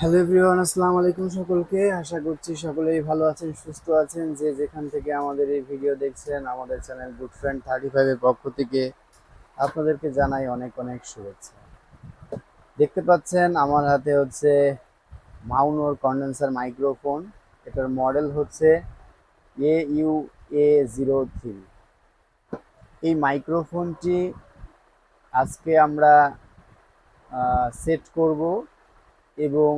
Hello everyone, আসসালামু আলাইকুম সকলকে। আশা করছি সকলেই ভালো আছেন, সুস্থ আছেন। যে যেখান থেকে আমাদের এই ভিডিও দেখছেন, আমাদের চ্যানেল গুড ফ্রেন্ড থার্টি ফাইভের পক্ষ থেকে আপনাদেরকে জানাই অনেক অনেক শুভেচ্ছা। দেখতে পাচ্ছেন, আমার হাতে হচ্ছে মাউনোর কন্ডেন্সার মাইক্রোফোন এটার মডেল হচ্ছে A U A zero three এই মাইক্রোফোনটি আজকে আমরা সেট করব। এবং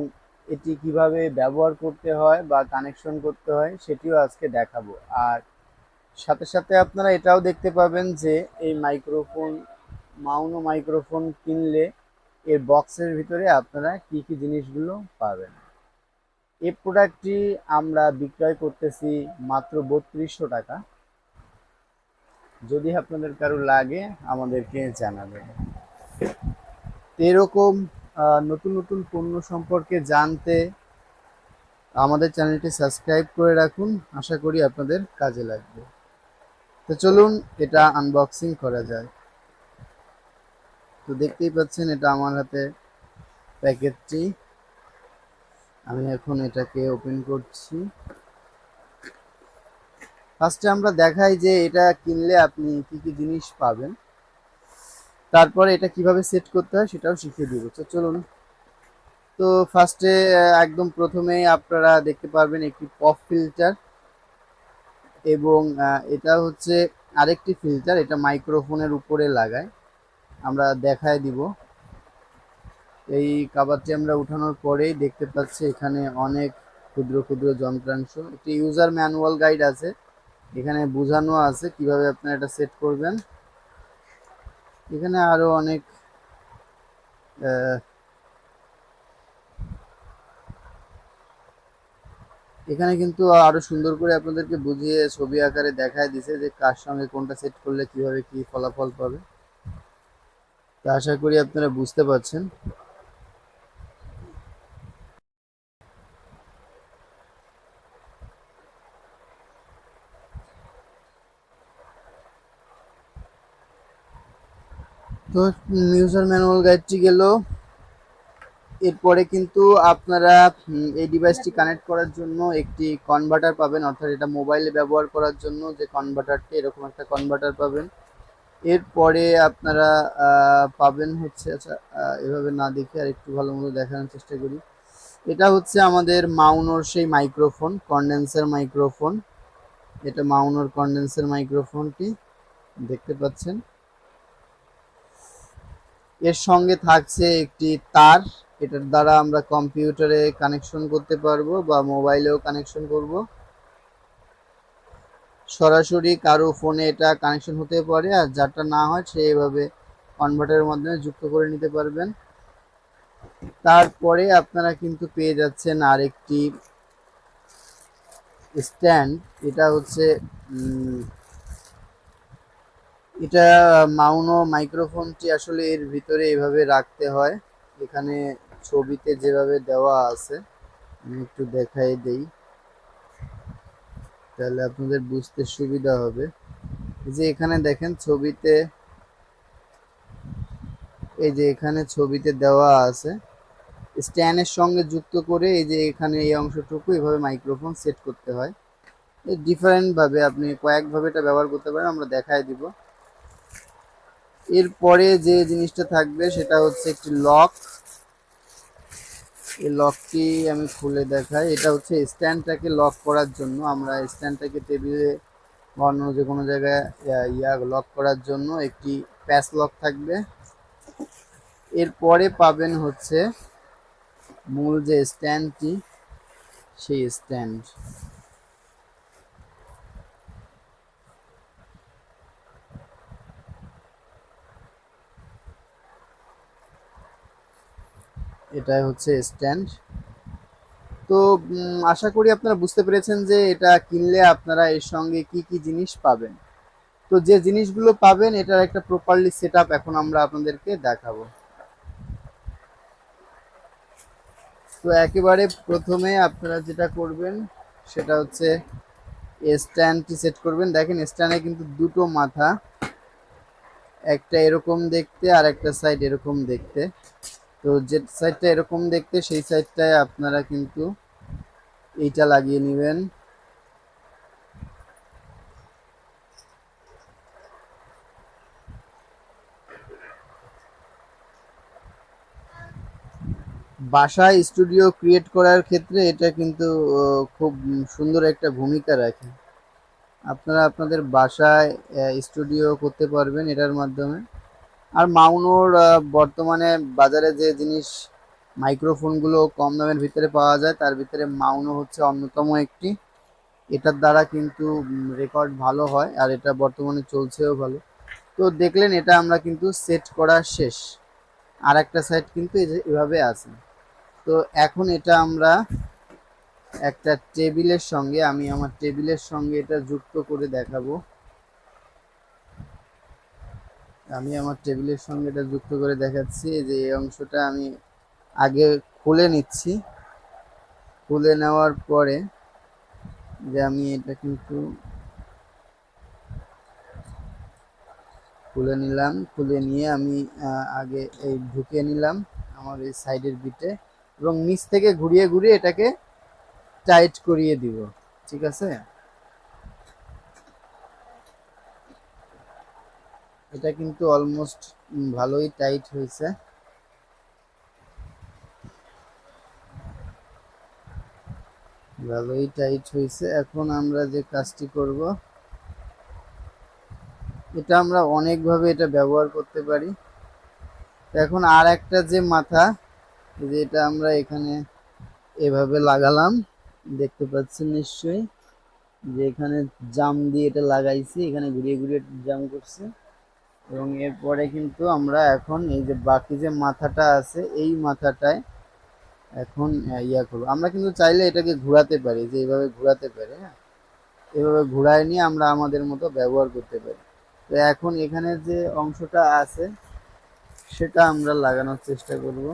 এটি কীভাবে ব্যবহার করতে হয় বা কানেকশন করতে হয় সেটিও আজকে দেখাবো। আর সাথে সাথে আপনারা এটাও দেখতে পাবেন যে এই মাইক্রোফোন মাউনো মাইক্রোফোন কিনলে এর বক্সের ভিতরে আপনারা কি কি জিনিসগুলো পাবেন। এই প্রোডাক্টটি আমরা বিক্রয় করতেছি মাত্র বত্রিশশো টাকা। যদি আপনাদের কারও লাগে, আমাদেরকে জানাবেন। এরকম নতুন নতুন পণ্য সম্পর্কে জানতে আমাদের চ্যানেলটি সাবস্ক্রাইব করে রাখুন। আশা করি আপনাদের কাজে লাগবে। তো চলুন, এটা আনবক্সিং করা যায় তো দেখতেই পাচ্ছেন, এটা আমার হাতে প্যাকেটটি। আমি এখন এটাকে ওপেন করছি। ফার্স্টে আমরা দেখাই যে এটা কিনলে আপনি কি কি জিনিস পাবেন। তারপরে এটা কীভাবে সেট করতে হয় সেটাও শিখিয়ে দিব। তো চলুন। তো ফার্স্টে একদম প্রথমেই আপনারা দেখতে পারবেন একটি পপ ফিল্টার এবং এটা হচ্ছে আরেকটি ফিল্টার এটা মাইক্রোফোনের উপরে লাগায়। আমরা দেখায় দিব। এই কাবারটি আমরা উঠানোর পরেই দেখতে পাচ্ছি এখানে অনেক ক্ষুদ্র ক্ষুদ্র যন্ত্রাংশ। একটি ইউজার ম্যানুয়াল গাইড আছে। এখানে বোঝানো আছে কীভাবে আপনারা এটা সেট করবেন। এখানে আরও অনেক এখানে কিন্তু আরও সুন্দর করে আপনাদেরকে বুঝিয়ে ছবি আকারে দেখায় দিছে যে কার সঙ্গে কোনটা সেট করলে কীভাবে কি ফলাফল পাবে। তা আশা করি আপনারা বুঝতে পারছেন। তো ইউজার ম্যানুয়াল গাইডটি গেল। এরপরে কিন্তু আপনারা এই ডিভাইসটি কানেক্ট করার জন্য একটি কনভার্টার পাবেন, অর্থাৎ এটা মোবাইলে ব্যবহার করার জন্য যে কনভার্টারটি এরকম একটা কনভার্টার পাবেন। এরপরে আপনারা পাবেন হচ্ছে আচ্ছা এভাবে না দেখে আর একটু ভালো মতো দেখানোর চেষ্টা করি। এটা হচ্ছে আমাদের মাউনোর সেই মাইক্রোফোন কন্ডেন্সার মাইক্রোফোন এটা মাউনোর কন্ডেন্সার মাইক্রোফোনটি দেখতে পাচ্ছেন? এর সঙ্গে থাকছে একটি তার। এটার দ্বারা আমরা কম্পিউটারে কানেকশন করতে পারব বা মোবাইলেও কানেকশন করব। সরাসরি কারও ফোনে এটা কানেকশন হতে পারে আর যারটা না হয় সে এভাবে কনভার্টারের মাধ্যমে যুক্ত করে নিতে পারবেন। তারপরে আপনারা কিন্তু পেয়ে যাচ্ছেন আরেকটি স্ট্যান্ড এটা হচ্ছে এটা মাউনো মাইক্রোফোনটি আসলে এর ভিতরে এভাবে রাখতে হয়। এখানে ছবিতে যেভাবে দেওয়া আছে, আমি একটু দেখাই দেই। তাহলে আপনাদের বুঝতে সুবিধা হবে। যে এখানে দেখেন ছবিতে, এই যে এখানে ছবিতে দেওয়া আছে। স্ট্যান্ডের সঙ্গে যুক্ত করে এই যে এখানে এই অংশটুকু এভাবে মাইক্রোফোন সেট করতে হয়। ডিফারেন্ট ভাবে আপনি কয়েকভাবে এটা ব্যবহার করতে পারেন, আমরা দেখাই দিব। এরপরে যে জিনিসটা থাকবে সেটা হচ্ছে একটি লক। এই লকটি আমি খুলে দেখাই। এটা হচ্ছে স্ট্যান্ডটাকে লক করার জন্য। আমরা স্ট্যান্ডটাকে টেবিলে অন্য যে কোনো জায়গায় ইয়া লক করার জন্য একটি প্যাচ লক থাকবে। এরপরে পাবেন হচ্ছে মূল যে স্ট্যান্ডটি, সেই স্ট্যান্ড। এটাই হচ্ছে স্ট্যান্ড তো আশা করি আপনারা বুঝতে পেরেছেন যে এটা কিনলে আপনারা এর সঙ্গে কি কি জিনিস পাবেন। তো যে জিনিসগুলো পাবেন, এটার একটা প্রপারলি সেট এখন আমরা আপনাদেরকে দেখাবো। তো একেবারে প্রথমে আপনারা যেটা করবেন, সেটা হচ্ছে স্ট্যান্ডটি সেট করবেন। দেখেন স্ট্যান্ডে কিন্তু দুটো মাথা, একটা এরকম দেখতে আর একটা সাইড এরকম দেখতে। তো যে সাইডটা এরকম দেখতে, সেই সাইডটায় আপনারা কিন্তু এইটা লাগিয়ে নেবেন। বাসায় স্টুডিও ক্রিয়েট করার ক্ষেত্রে এটা কিন্তু খুব সুন্দর একটা ভূমিকা রাখে। আপনারা আপনাদের বাসায় স্টুডিও করতে পারবেন এটার মাধ্যমে। আর মাউনোর বর্তমানে বাজারে যে জিনিস মাইক্রোফোনগুলো কম দামের ভিতরে পাওয়া যায়, তার ভিতরে মাউনো হচ্ছে অন্যতম একটি। এটার দ্বারা কিন্তু রেকর্ড ভালো হয় আর এটা বর্তমানে চলছেও ভালো। তো দেখলেন, এটা আমরা কিন্তু সেট করা শেষ। আর একটা সাইড কিন্তু এভাবে আছে। তো এখন এটা আমরা একটা টেবিলের সঙ্গে, আমি আমার টেবিলের সঙ্গে এটা যুক্ত করে দেখাবো। আমি আমার টেবিলের সঙ্গে এটা যুক্ত করে দেখাচ্ছি যে এই অংশটা আমি আগে খুলে নিচ্ছি। খুলে নেওয়ার পরে যে আমি এটা কিন্তু খুলে নিলাম, খুলে নিয়ে আমি আগে এই ঢুকিয়ে নিলাম আমার এই সাইডের বিটে এবং নিচ থেকে ঘুরিয়ে ঘুরিয়ে এটাকে টাইট করিয়ে দিব, ঠিক আছে? এটা কিন্তু অলমোস্ট ভালোই টাইট হয়েছে। ভালোই টাইট হয়েছে। এখন আমরা যে কাজটি করব, এটা আমরা অনেকভাবে এটা ব্যবহার করতে পারি। এখন আর একটা যে মাথা যে এটা আমরা এখানে এভাবে লাগালাম, দেখতে পাচ্ছেন নিশ্চয়ই, যে এখানে জাম দিয়ে এটা লাগাইছি, এখানে ঘুরিয়ে ঘুরিয়ে জাম করছে। এবং এরপরে কিন্তু আমরা এখন এই যে বাকি যে মাথাটা আছে এই মাথাটায় এখন আহ, ইয়া করব। আমরা কিন্তু চাইলে এটাকে ঘোরাতে পারি যে এইভাবে ঘোরাতে পারি হ্যাঁ? এভাবে ঘোরায় নিয়ে আমরা আমাদের মতো ব্যবহার করতে পারি। তো এখন এখানে যে অংশটা আছে সেটা আমরা লাগানোর চেষ্টা করব।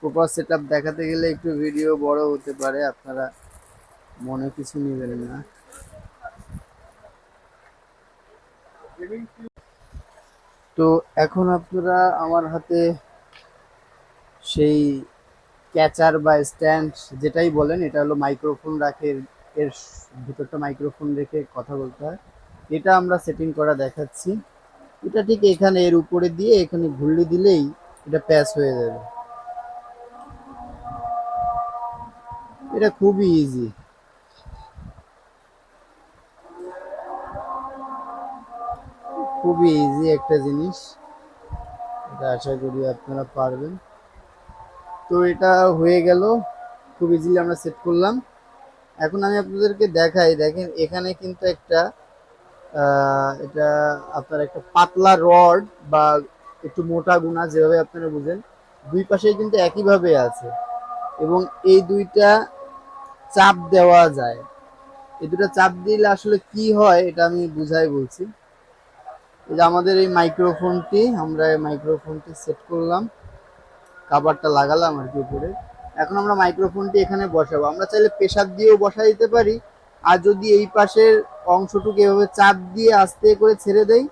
প্রপার সেট দেখাতে গেলে একটু ভিডিও বড় হতে পারে, আপনারা মনে কিছু নেবেন না। তো এখন আপনারা আমার হাতে সেই ক্যাচার বা স্ট্যান্ড যেটাই বলেন, এটা হলো মাইক্রোফোন রাখে, এর ভিতরটা মাইক্রোফোন রেখে কথা বলতে হয়। এটা আমরা সেটিং করা দেখাচ্ছি। এটা ঠিক এখানে, এর উপরে দিয়ে এখানে ঘুরলে দিলেই এটা প্যাস হয়ে যাবে। এটা খুবই ইজি খুবই ইজি একটা জিনিস। এটা আশা করি আপনারা পারবেন। তো এটা হয়ে গেল। খুব ইজিলি আমরা সেট করলাম। এখন আমি আপনাদেরকে দেখাই, দেখেন এখানে কিন্তু একটা এটা আপনার একটা পাতলা রড বা একটু মোটা গুণা যেভাবে আপনারা বুঝেন, দুই পাশেই কিন্তু একইভাবে আছে। এবং এই দুইটা চাপ দেওয়া যায়। এই দুটো চাপ দিলে আসলে কি হয় এটা আমি বুঝাই বলছি। এই যে আমাদের এই মাইক্রোফোনটি আমরা এই মাইক্রোফোনটি সেট করলাম। কাভারটা লাগালাম আর কি উপরে। এখন আমরা মাইক্রোফোনটি এখানে বসাবো। আমরা চাইলে প্রেসার দিয়েও বসা দিতে পারি। আর যদি এই পাশের অংশটুকু এভাবে চাপ দিয়ে আস্তে করে ছেড়ে দেই,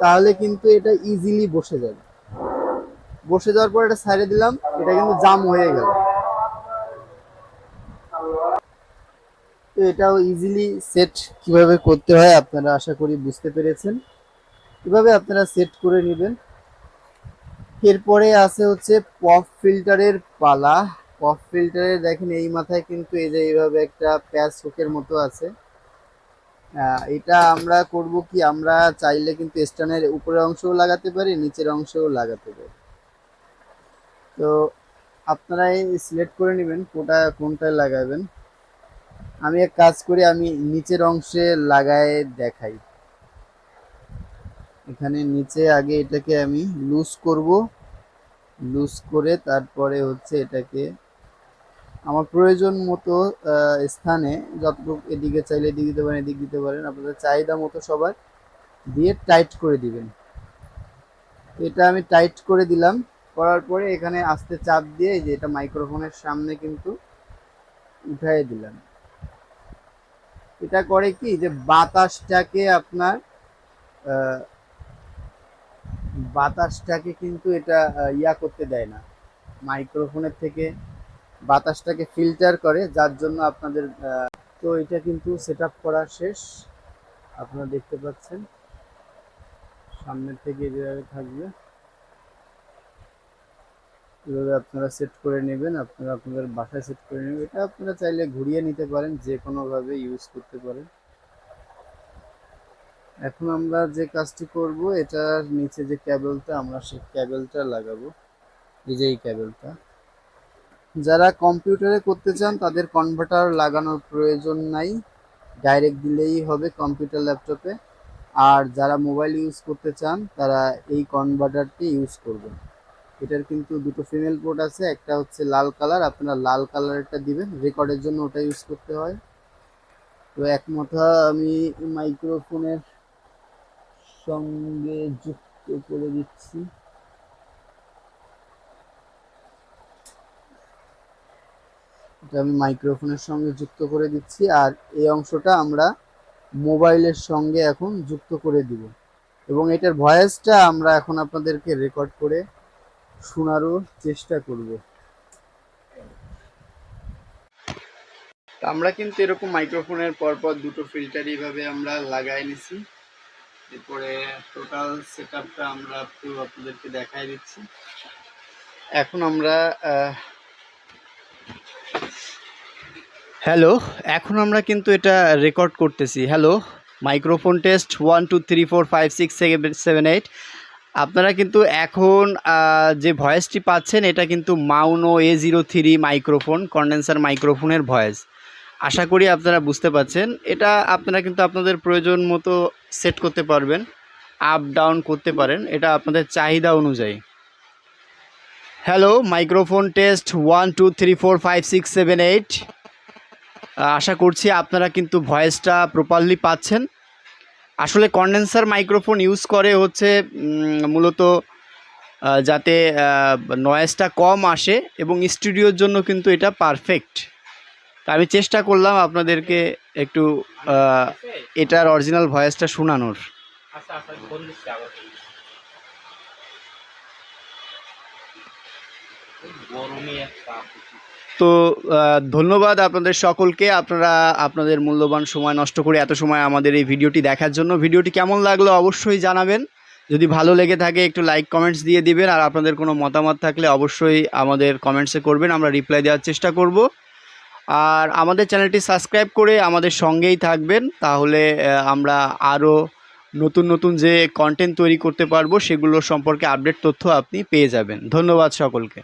তাহলে কিন্তু এটা ইজিলি বসে যাবে। বসে যাওয়ার পর এটা ছাড়ে দিলাম, এটা কিন্তু জাম হয়ে গেল। তো এটাও ইজিলি সেট কীভাবে করতে হয় আপনারা আশা করি বুঝতে পেরেছেন। এভাবে আপনারা সেট করে নেবেন। এরপরে আছে হচ্ছে পপ ফিল্টারের পালা। পপ ফিল্টারের দেখেন এই মাথায় কিন্তু এই যে এইভাবে একটা প্যাচ হুকের মতো আছে। এটা আমরা করব কি? আমরা চাইলে কিন্তু স্ট্যান্ডের উপরের অংশও লাগাতে পারি, নিচের অংশও লাগাতে পারি। তো আপনারা এই সিলেক্ট করে নেবেন কোটা কোনটায় লাগাবেন। আমি এক কাজ করি, আমি নিচের অংশে লাগায় দেখাই। এখানে নিচে আগে এটাকে আমি লুজ করব। লুজ করে তারপরে হচ্ছে এটাকে আমার প্রয়োজন মতো স্থানে যতটুকু এদিকে চাইলে এদিকে দিতে পারেন, এদিক দিতে পারেন, আপনাদের চাহিদা মতো সবার দিয়ে টাইট করে দিবেন। এটা আমি টাইট করে দিলাম, করার পরে এখানে আস্তে চাপ দিয়ে যে এটা মাইক্রোফোনের সামনে কিন্তু উঠাই দিলাম। এটা করে কি যে বাতাসটাকে আপনার বাতাসটাকে কিন্তু এটা ইয়া করতে দেয় না। মাইক্রোফোনের থেকে বাতাসটাকে ফিল্টার করে, যার জন্য আপনাদের তো এটা কিন্তু সেট করা শেষ। আপনারা দেখতে পাচ্ছেন, সামনের থেকে যেভাবে থাকবে। এভাবে আপনারা সেট করে নেবেন, আপনারা আপনাদের বাসায় সেট করে নেবেন, এটা আপনারা চাইলে ঘুরিয়ে নিতে পারেন, যে কোনোভাবে ইউজ করতে পারেন। এখন আমরা যে কাজটি করব, এটার নিচে যে ক্যাবেলটা আমরা সেই ক্যাবেলটা লাগাবো। এই যে এই ক্যাবেলটা যারা কম্পিউটারে করতে চান, তাদের কনভার্টার লাগানোর প্রয়োজন নাই। ডাইরেক্ট দিলেই হবে কম্পিউটার ল্যাপটপে আর যারা মোবাইল ইউজ করতে চান, তারা এই কনভার্টারটি ইউজ করবেন। এটার কিন্তু দুটো ফিমেল পোর্ট আছে, একটা হচ্ছে লাল কালার আপনারা লাল কালারটা দিবেন রেকর্ডের জন্য ওটা ইউজ করতে হয়। তো এক মাথা আমি মাইক্রোফোনের সঙ্গে যুক্ত করে দিচ্ছি। এটা আমি মাইক্রোফোনের সঙ্গে যুক্ত করে দিচ্ছি, আর এই অংশটা আমরা মোবাইলের সঙ্গে এখন যুক্ত করে দিব। এবং এটার ভয়েসটা আমরা এখন আপনাদেরকে রেকর্ড করে শোনারও চেষ্টা করব। আমরা কিন্তু এরকম মাইক্রোফোনের পরপর দুটো ফিল্টার এইভাবে আমরা লাগাই নিছি। এরপরে টোটাল সেট আমরা পুরো আপনাদেরকে দেখাই দিচ্ছি। এখন আমরা হ্যালো, এখন আমরা কিন্তু এটা রেকর্ড করতেছি। Hello microphone test one two three four five six seven eight আপনারা কিন্তু এখন যে ভয়েসটি পাচ্ছেন, এটা কিন্তু Maono A zero three microphone condenser মাইক্রোফোনের ভয়েস। আশা করি আপনারা বুঝতে পাচ্ছেন এটা আপনারা কিন্তু আপনাদের প্রয়োজন মতো সেট করতে পারবেন আপ ডাউন করতে পারেন। এটা আপনাদের চাহিদা অনুযায়ী। Hello microphone test one two three four five six seven eight আশা করছি আপনারা কিন্তু ভয়েসটা প্রপারলি পাচ্ছেন। আসলে কন্ডেন্সার মাইক্রোফোন ইউজ করে হচ্ছে মূলত যাতে নয়েজটা কম আসে এবং স্টুডিওর জন্য কিন্তু এটা পারফেক্ট তা আমি চেষ্টা করলাম আপনাদেরকে একটু এটার অরিজিনাল ভয়েসটা শোনানোর। আচ্ছা আচ্ছা গরমে একটা তো ধন্যবাদ আপনাদের সকলকে। আপনারা আপনাদের মূল্যবান সময় নষ্ট করে এত সময় আমাদের এই ভিডিওটি দেখার জন্য। ভিডিওটি কেমন লাগল অবশ্যই জানাবেন। যদি ভালো লেগে থাকে, একটু লাইক কমেন্টস দিয়ে দিবেন। আর আপনাদের কোনো মতামত থাকলে অবশ্যই আমাদের কমেন্টসে করবেন। আমরা রিপ্লাই দেওয়ার চেষ্টা করব। আর আমাদের চ্যানেলটি সাবস্ক্রাইব করে আমাদের সঙ্গেই থাকবেন। তাহলে আমরা আরও নতুন নতুন যে কন্টেন্ট তৈরি করতে পারব, সেগুলো সম্পর্কে আপডেট তথ্য আপনি পেয়ে যাবেন। ধন্যবাদ সকলকে।